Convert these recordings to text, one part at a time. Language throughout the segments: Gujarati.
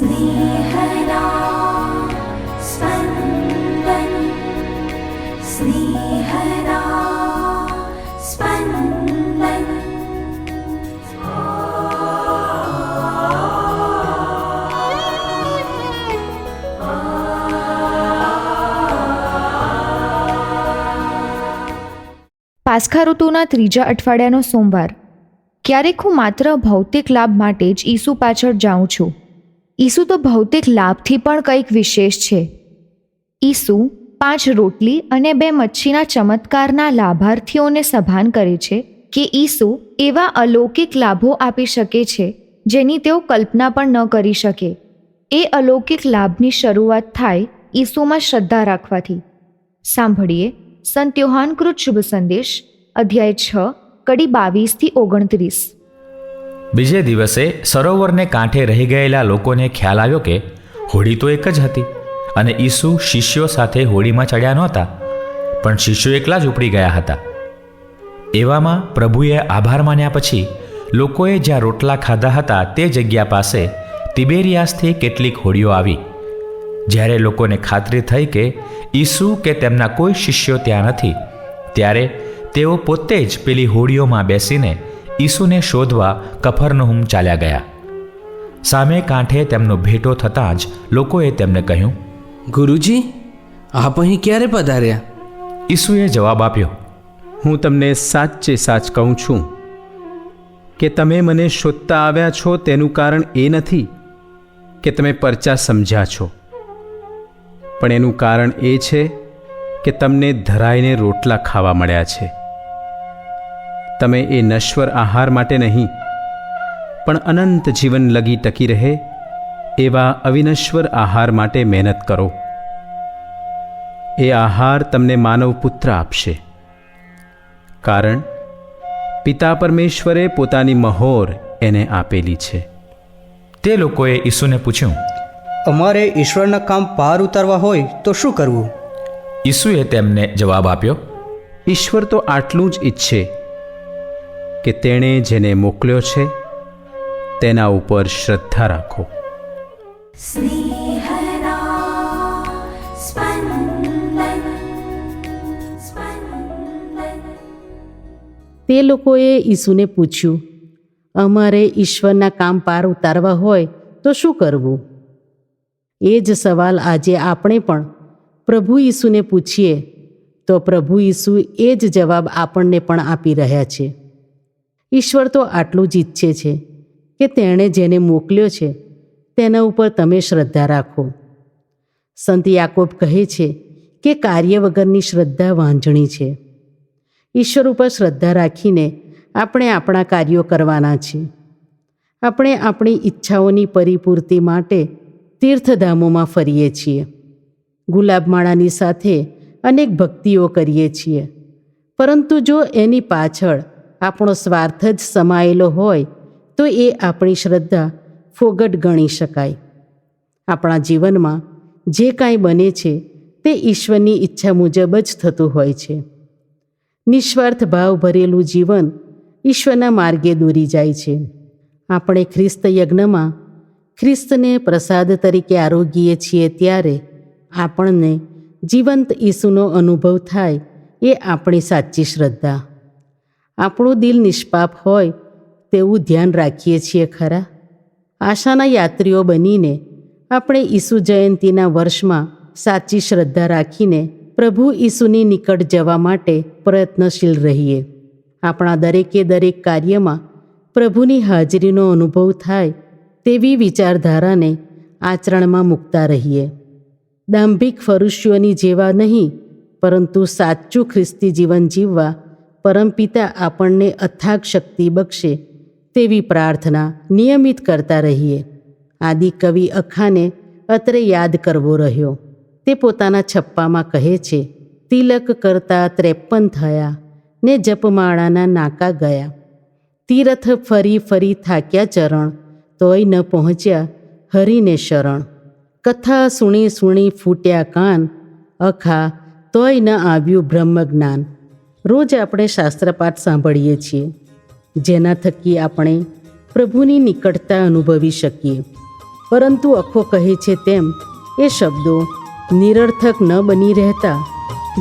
स्नेहदा स्पन्दन् स्नेहदा स्पन्दन् પાસખા ઋતુના ત્રીજા અઠવાડિયાનો સોમવાર ક્યારેક હું માત્ર ભૌતિક લાભ માટે જ ઈસુ પાછળ જાઉં છું ઈસુ તો ભૌતિક લાભથી પણ કંઈક વિશેષ છે. ઈસુ પાંચ રોટલી અને બે મચ્છીના ચમત્કારના લાભાર્થીઓને સભાન કરે છે કે ઈસુ એવા અલૌકિક લાભો આપી શકે છે જેની તેઓ કલ્પના પણ ન કરી શકે. એ અલૌકિક લાભની શરૂઆત થાય ઈસુમાં શ્રદ્ધા રાખવાથી. સાંભળીએ સંત યોહાનકૃત શુભ સંદેશ, અધ્યાય છ, કડી બાવીસથી ઓગણત્રીસ. બીજે દિવસે સરોવરને કાંઠે રહી ગયેલા લોકોને ખ્યાલ આવ્યો કે હોડી તો એક જ હતી અને ઈસુ શિષ્યો સાથે હોડીમાં ચડ્યા નહોતા, પણ શિષ્યો એકલા જ ઉપડી ગયા હતા. એવામાં પ્રભુએ આભાર માન્યા પછી લોકોએ જ્યાં રોટલા ખાધા હતા તે જગ્યા પાસે તિબેરિયાસથી કેટલીક હોડીઓ આવી. જ્યારે લોકોને ખાતરી થઈ કે ઈસુ કે તેમના કોઈ શિષ્યો ત્યાં નથી, ત્યારે તેઓ પોતે જ પેલી હોડીઓમાં બેસીને ઈસુને શોધવા કફરનહુમ ચાલ્યા ગયા. સામે કાંઠે તેમનો ભેટો થતાં જ લોકોએ તેમને કહ્યું ગુરુજી આપ અહીં ક્યારે પધાર્યા? ઈસુએ જવાબ આપ્યો હું તમને સાચે સાચ કહું છું કે તમે મને શોધતા આવ્યા છો તેનું કારણ એ નથી કે તમે પરચા સમજ્યા છો. પણ એનું કારણ એ છે કે તમને ધરાઈને રોટલા ખાવા મળ્યા છે. તમે એ નશ્વર આહાર માટે નહીં પણ અનંત જીવન લગી ટકી રહે એવા અવિનશ્વર આહાર માટે મહેનત કરો. એ આહાર તમને માનવ પુત્ર આપશે. કારણ પિતા પરમેશ્વરે પોતાની મહોર એને આપેલી છે. તે લોકોએ ઈસુને પૂછ્યું અમારે ઈશ્વરના કામ પાર ઉતારવા હોય તો શું કરવું? ઈસુએ તેમને જવાબ આપ્યો ઈશ્વર તો આટલું જ ઈચ્છે કે તેણે જેને મોકલ્યો છે તેના ઉપર શ્રદ્ધા રાખો. તે લોકોએ ઈસુને પૂછ્યું અમારે ઈશ્વરના કામ પાર ઉતારવા હોય તો શું કરવું? એ જ સવાલ આજે આપણે પણ પ્રભુ ઈસુને પૂછીએ તો પ્રભુ ઈસુ એ જ જવાબ આપણને પણ આપી રહ્યા છે. ઈશ્વર તો આટલું જ ઈચ્છે છે કે તેણે જેને મોકલ્યો છે, તેના ઉપર તમે શ્રદ્ધા રાખો. સંત યાકોબ કહે છે કે કાર્ય વગરની શ્રદ્ધા વાંઝણી છે. ઈશ્વર ઉપર શ્રદ્ધા રાખીને આપણે આપણા કાર્યો કરવાના છે. આપણે આપણી ઈચ્છાઓની પરિપૂર્તિ માટે તીર્થધામોમાં ફરીએ છીએ. ગુલાબમાળાની સાથે અનેક ભક્તિઓ કરીએ છીએ. પરંતુ જો એની પાછળ આપણો સ્વાર્થ જ સમાયેલો હોય, તો એ આપણી શ્રદ્ધા ફોગટ ગણી શકાય. આપણા જીવનમાં જે કાંઈ બને છે, તે ઈશ્વરની ઈચ્છા મુજબ જ થતું હોય છે. નિસ્વાર્થ ભાવ ભરેલું જીવન ઈશ્વરના માર્ગે દોરી જાય છે. આપણે ખ્રિસ્ત યજ્ઞમાં ખ્રિસ્તને પ્રસાદ તરીકે આરોગીએ છીએ ત્યારે આપણને જીવંત ઈસુનો અનુભવ થાય એ આપણી સાચી શ્રદ્ધા. આપણું દિલ નિષ્પાપ હોય તેવું ધ્યાન રાખીએ છીએ ખરા. આશાના યાત્રીઓ બનીને આપણે ઈસુ જયંતીના વર્ષમાં સાચી શ્રદ્ધા રાખીને પ્રભુ ઈસુની નિકટ જવા માટે પ્રયત્નશીલ રહીએ. આપણા દરેકે દરેક કાર્યમાં પ્રભુની હાજરીનો અનુભવ થાય તેવી વિચારધારાને આચરણમાં મૂકતા રહીએ. દાંભિક ફરુષ્યોની જેવા નહીં, પરંતુ સાચું ખ્રિસ્તી જીવન જીવવા પરમપિતા આપણને અથાગ શક્તિ બક્ષે તેવી પ્રાર્થના નિયમિત કરતા રહીએ. આદિ કવિ અખાને અત્રે યાદ કરવો રહ્યો. તે પોતાના છપ્પામાં કહે છે, તિલક કરતા ત્રેપન થયા, ને જપમાળાના નાકા ગયા. તીરથ ફરી ફરી થાક્યા ચરણ, તોય ન પહોંચ્યા હરિને શરણ. કથા સુણી સુણી ફૂટ્યા કાન, અખા, તોય ન આવ્યું બ્રહ્મજ્ઞાન. રોજ આપણે શાસ્ત્રપાઠ સાંભળીએ છીએ, જેના થકી આપણે પ્રભુની નિકટતા અનુભવી શકીએ. પરંતુ અખો કહે છે તેમ, એ શબ્દો નિરર્થક ન બની રહેતા,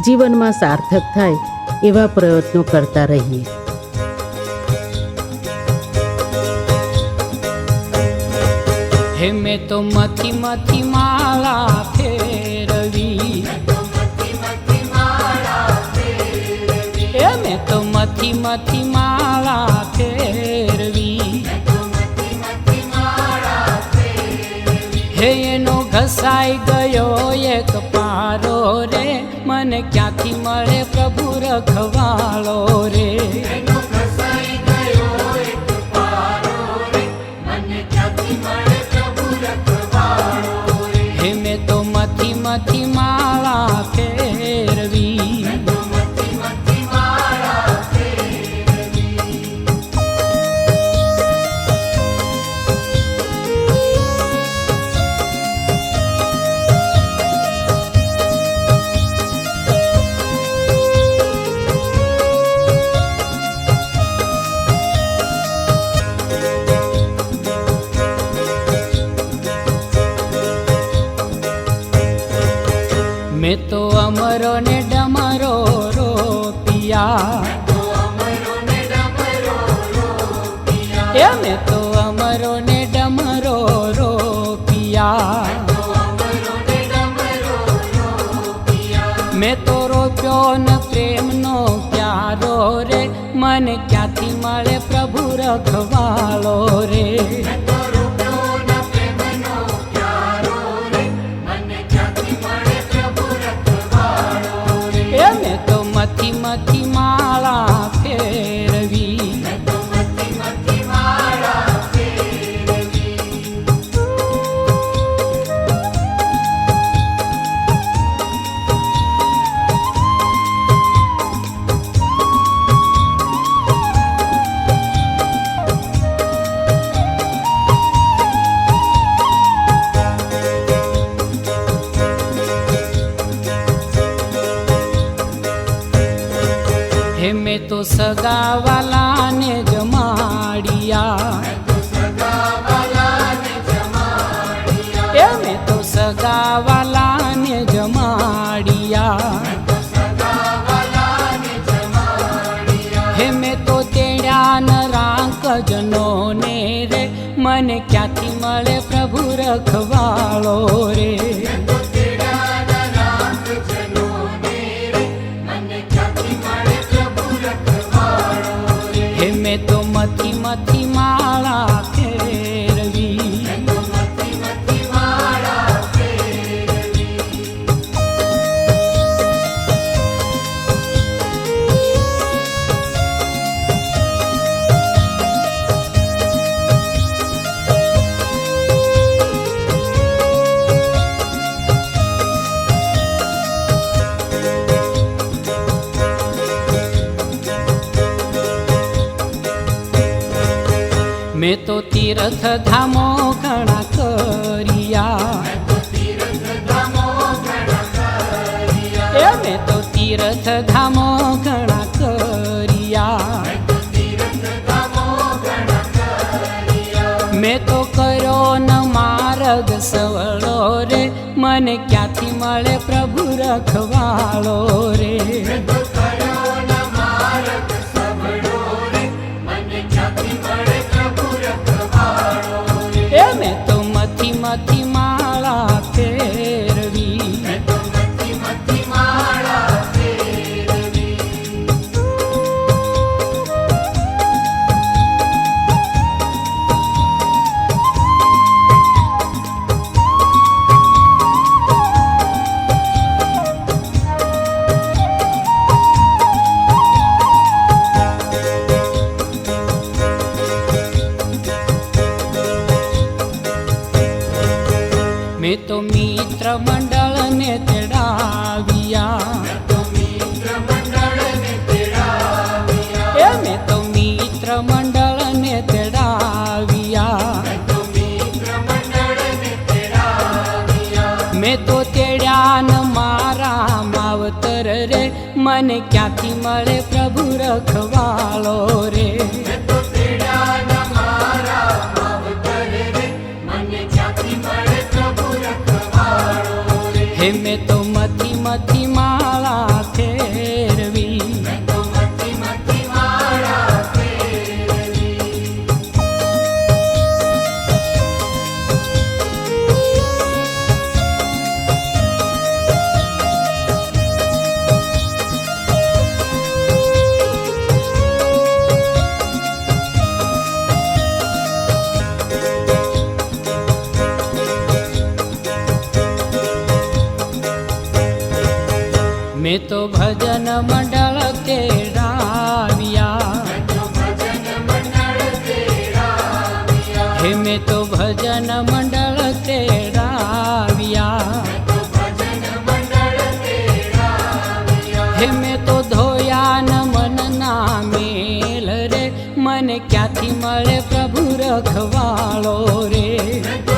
જીવનમાં સાર્થક થાય એવા પ્રયત્નો કરતા રહીએ. હે મેં તો મથી મથી માળા ફેરવી મેં તો મથી મથી માળા ફેરવી. હે, એનો ઘસાઈ ગયો એક પારો રે. મને ક્યાંથી મળે પ્રભુ રખવાળો રે? હે, મેં તો મથી મથી માળા ફેરવી એ મેં તો અમરો ને ડમરો રોપિયા. મેં તો રોપ્યો ન પ્રેમનો ક્યારો રે, મને ક્યાંથી મળે પ્રભુ રખવાળો રે? સગાવાલાને જમાડિયા. હે મેં તો તેડ્યા ન રાંક જનોને રે. મને ક્યાંથી મળે પ્રભુ રખવાળો રે? મેં તો મથી મથી મેં તો તીર્થ ધામો ઘણા કર્યા. એ મેં તો તીર્થ ધામો ઘણા કર્યા. મેં તો કર્યો ન માર્ગ સવળો રે. મને ક્યાંથી મળે પ્રભુ રખવાળો રે? મિત્ર મંડળને તેડાવ્યા. મેં તો તેડ્યા ન મારા માવતર રે, મને ક્યાંથી મળે પ્રભુ રખવાળો રે? હે મેં તો મથી મથી માં રખવાળો રે.